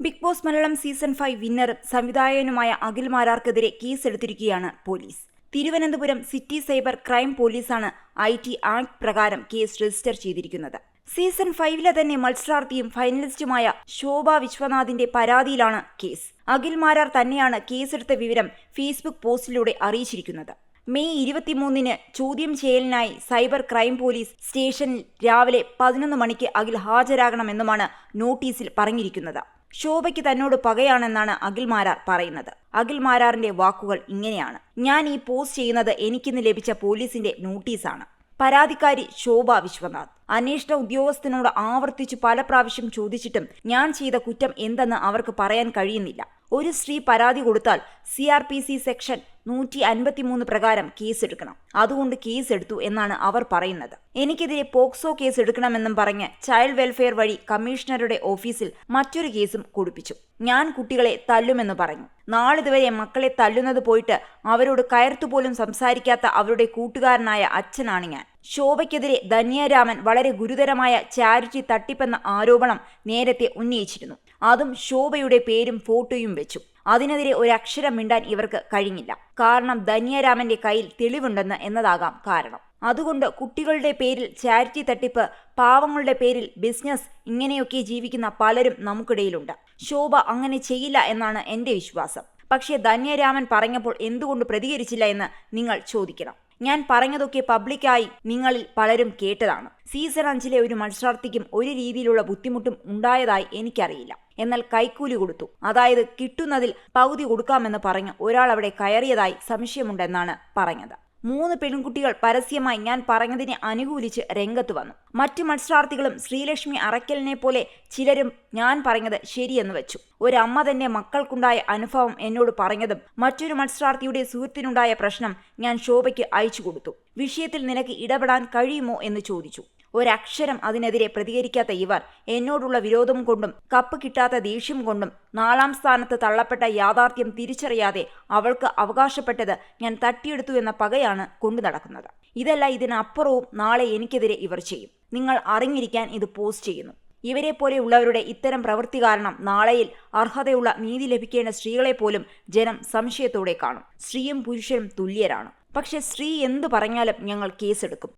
Bigg Boss Malayalam season five വിന്നറും സംവിധായകനുമായ അഖിൽ മാരാർക്കെതിരെ കേസെടുത്തിരിക്കുകയാണ് police. Thiruvananthapuram city cyber crime പോലീസാണ് ഐ ടി ആക്ട് പ്രകാരം കേസ് രജിസ്റ്റർ ചെയ്തിരിക്കുന്നത്. സീസൺ ഫൈവിലെ തന്നെ മത്സരാർത്ഥിയും ഫൈനലിസ്റ്റുമായ ശോഭ വിശ്വനാഥിന്റെ പരാതിയിലാണ് കേസ്. അഖിൽ മാരാർ തന്നെയാണ് കേസെടുത്ത വിവരം ഫേസ്ബുക്ക് പോസ്റ്റിലൂടെ അറിയിച്ചിരിക്കുന്നത്. മെയ് ഇരുപത്തിമൂന്നിന് ചോദ്യം ചെയ്യലിനായി സൈബർ ക്രൈം പോലീസ് സ്റ്റേഷനിൽ രാവിലെ പതിനൊന്ന് മണിക്ക് അഖിൽ ഹാജരാകണമെന്നുമാണ് നോട്ടീസിൽ പറഞ്ഞിരിക്കുന്നത്. ശോഭയ്ക്ക് തന്നോട് പകയാണെന്നാണ് അഖിൽ മാരാർ പറയുന്നത്. അഖിൽ മാരാറിന്റെ വാക്കുകൾ ഇങ്ങനെയാണ്. ഞാൻ ഈ പോസ്റ്റ് ചെയ്യുന്നത് എനിക്കിന്ന് ലഭിച്ച പോലീസിന്റെ നോട്ടീസാണ്. പരാതിക്കാരി ശോഭ വിശ്വനാഥ്. അന്വേഷണ ഉദ്യോഗസ്ഥനോട് ആവർത്തിച്ചു പല പ്രാവശ്യം ചോദിച്ചിട്ടും ഞാൻ ചെയ്ത കുറ്റം എന്തെന്ന് അവർക്ക് പറയാൻ കഴിയുന്നില്ല. ഒരു സ്ത്രീ പരാതി കൊടുത്താൽ C R P C section നൂറ്റി അൻപത്തിമൂന്ന് പ്രകാരം കേസെടുക്കണം അതുകൊണ്ട് കേസെടുത്തു എന്നാണ് അവർ പറയുന്നത്. എനിക്കെതിരെ പോക്സോ കേസ് എടുക്കണമെന്നും പറഞ്ഞ് ചൈൽഡ് വെൽഫെയർ വഴി കമ്മീഷണറുടെ ഓഫീസിൽ മറ്റൊരു കേസും കൊടുപ്പിച്ചു. ഞാൻ കുട്ടികളെ തല്ലുമെന്ന് പറഞ്ഞു. നാളിതുവരെ മക്കളെ തല്ലുന്നത് പോയിട്ട് അവരോട് കയർത്തുപോലും സംസാരിക്കാത്ത അവരുടെ കൂട്ടുകാരനായ അച്ഛനാണ് ഞാൻ. ശോഭയ്ക്കെതിരെ ധന്യരാമൻ വളരെ ഗുരുതരമായ ചാരിറ്റി തട്ടിപ്പെന്ന ആരോപണം നേരത്തെ ഉന്നയിച്ചിരുന്നു. അതും ശോഭയുടെ പേരും ഫോട്ടോയും വെച്ചു. അതിനെതിരെ അക്ഷരം മിണ്ടാൻ ഇവർക്ക് കഴിഞ്ഞില്ല. കാരണം ധന്യരാമന്റെ കയ്യിൽ തെളിവുണ്ടെന്ന് എന്നതാകാം കാരണം. അതുകൊണ്ട് കുട്ടികളുടെ പേരിൽ ചാരിറ്റി തട്ടിപ്പ് പാവങ്ങളുടെ പേരിൽ ബിസിനസ് ഇങ്ങനെയൊക്കെ ജീവിക്കുന്ന പലരും നമുക്കിടയിലുണ്ട്. ശോഭ അങ്ങനെ ചെയ്യില്ല എന്നാണ് എന്റെ വിശ്വാസം. പക്ഷേ ധന്യരാമൻ പറഞ്ഞപ്പോൾ എന്തുകൊണ്ട് പ്രതികരിച്ചില്ല എന്ന് നിങ്ങൾ ചോദിക്കണം. ഞാൻ പറഞ്ഞതൊക്കെ പബ്ലിക്കായി നിങ്ങളിൽ പലരും കേട്ടതാണ്. സീസൺ അഞ്ചിലെ ഒരു മത്സരാർത്ഥിക്കും ഒരു രീതിയിലുള്ള ബുദ്ധിമുട്ടും ഉണ്ടായതായി എനിക്കറിയില്ല. എന്നാൽ കൈക്കൂലി കൊടുത്തു. അതായത് കിട്ടുന്നതിൽ പകുതി കൊടുക്കാമെന്ന് പറഞ്ഞ് ഒരാൾ അവിടെ കയറിയതായി സംശയമുണ്ടെന്നാണ് പറഞ്ഞത്. മൂന്ന് പെൺകുട്ടികൾ പരസ്യമായി ഞാൻ പറഞ്ഞതിനെ അനുകൂലിച്ച് രംഗത്ത് വന്നു. മറ്റു മത്സരാർത്ഥികളും ശ്രീലക്ഷ്മി അറയ്ക്കലിനെ പോലെ ചിലരും ഞാൻ പറഞ്ഞത് ശരിയെന്ന് വെച്ചു. ഒരമ്മ തന്നെ മക്കൾക്കുണ്ടായ അനുഭവം എന്നോട് പറഞ്ഞതും മറ്റൊരു മത്സരാർത്ഥിയുടെ സുഹൃത്തിനുണ്ടായ പ്രശ്നം ഞാൻ ശോഭയ്ക്ക് അയച്ചു കൊടുത്തു. വിഷയത്തിൽ നിനക്ക് ഇടപെടാൻ കഴിയുമോ എന്ന് ചോദിച്ചു. ഒരക്ഷരം അതിനെതിരെ പ്രതികരിക്കാത്ത ഇവർ എന്നോടുള്ള വിരോധം കൊണ്ടും കപ്പ് കിട്ടാത്ത ദേഷ്യം കൊണ്ടും നാലാം സ്ഥാനത്ത് തള്ളപ്പെട്ട യാഥാർത്ഥ്യം തിരിച്ചറിയാതെ അവൾക്ക് അവകാശപ്പെട്ടത് ഞാൻ തട്ടിയെടുത്തു എന്ന പകയാണ് കൊണ്ടു നടക്കുന്നത്. ഇതല്ല ഇതിനപ്പുറവും നാളെ എനിക്കെതിരെ ഇവർ ചെയ്യും. നിങ്ങൾ അറിഞ്ഞിരിക്കാൻ ഇത് പോസ്റ്റ് ചെയ്യുന്നു. ഇവരെ പോലെയുള്ളവരുടെ ഇത്തരം പ്രവൃത്തി കാരണം നാളെയിൽ അർഹതയുള്ള നീതി ലഭിക്കേണ്ട സ്ത്രീകളെ പോലും ജനം സംശയത്തോടെ കാണും. സ്ത്രീയും പുരുഷനും തുല്യരാണ്. പക്ഷെ സ്ത്രീ എന്തു പറഞ്ഞാലും ഞങ്ങൾ കേസെടുക്കും.